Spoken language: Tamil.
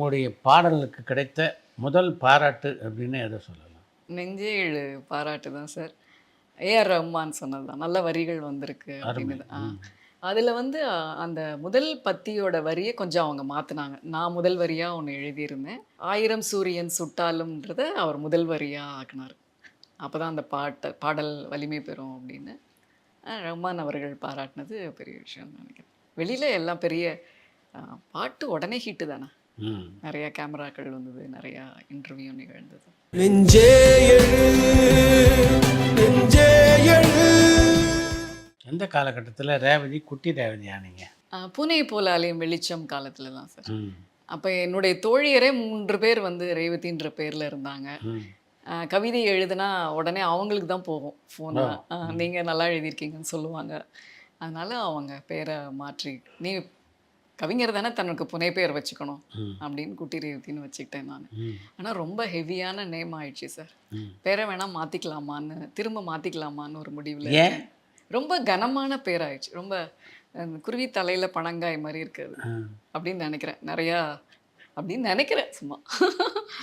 உங்களுடைய பாடலுக்கு கிடைத்த முதல் பாராட்டு அப்படின்னு எதை சொல்லலாம்? நெஞ்சே எழு பாராட்டு தான் சார். ஏஆர் ரஹ்மான் சொன்னது தான். நல்ல வரிகள் வந்திருக்கு அப்படின்னு. அதில் வந்து அந்த முதல் பத்தியோட வரியை கொஞ்சம் அவங்க மாற்றினாங்க நான் முதல் வரியாக ஒன்று எழுதியிருந்தேன். ஆயிரம் சூரியன் சுட்டாலும்ன்றத அவர் முதல் வரியாக ஆக்குனார். அப்போ தான் அந்த பாட்டை பாடல் வலிமை பெறும் அப்படின்னு. ரஹ்மான் அவர்கள் பாராட்டினது பெரிய விஷயம் நினைக்கிறேன். வெளியில் எல்லாம் பெரிய பாட்டு உடனே ஹிட்டு தானே? நிறைய கேமராக்கள் வந்தது நிறையா இன்டர்வியூ நிகழ்ந்தது. எந்த காலகட்டத்தில் ரேவதி குட்டி ரேவதி ஆனீங்க ஆஹ் பூனை போல அலையும் வெளிச்சம் காலத்துல தான் சார் அப்போ என்னுடைய தோழியரே மூன்று பேர் வந்து ரேவதின்ற பேர்ல இருந்தாங்க. கவிதை எழுதுனா உடனே அவங்களுக்கு தான் போகும் ஃபோன் நீங்க நல்லா எழுதியிருக்கீங்கன்னு சொல்லுவாங்க. அதனால அவங்க பேரை மாற்றி நீ கவிஞர் தானே தனக்கு புனை பெயர் வச்சுக்கணும். அப்படின்னு குட்டி ரேவதின்னு வச்சுக்கிட்டேன் நான். ம். ஆனா ரொம்ப ஹெவியான நேம் ஆயிடுச்சு சார் பேரை வேணா மாத்திக்கலாமான்னு திரும்ப மாத்திக்கலாமான்னு ஒரு முடிவுல. ரொம்ப கனமான பேர் ஆயிடுச்சு. ரொம்ப குருவி தலையில பனங்காய் மாதிரி இருக்குது. அப்படின்னு நினைக்கிறேன். நிறையா அப்படின்னு நினைக்கிறேன் சும்மா.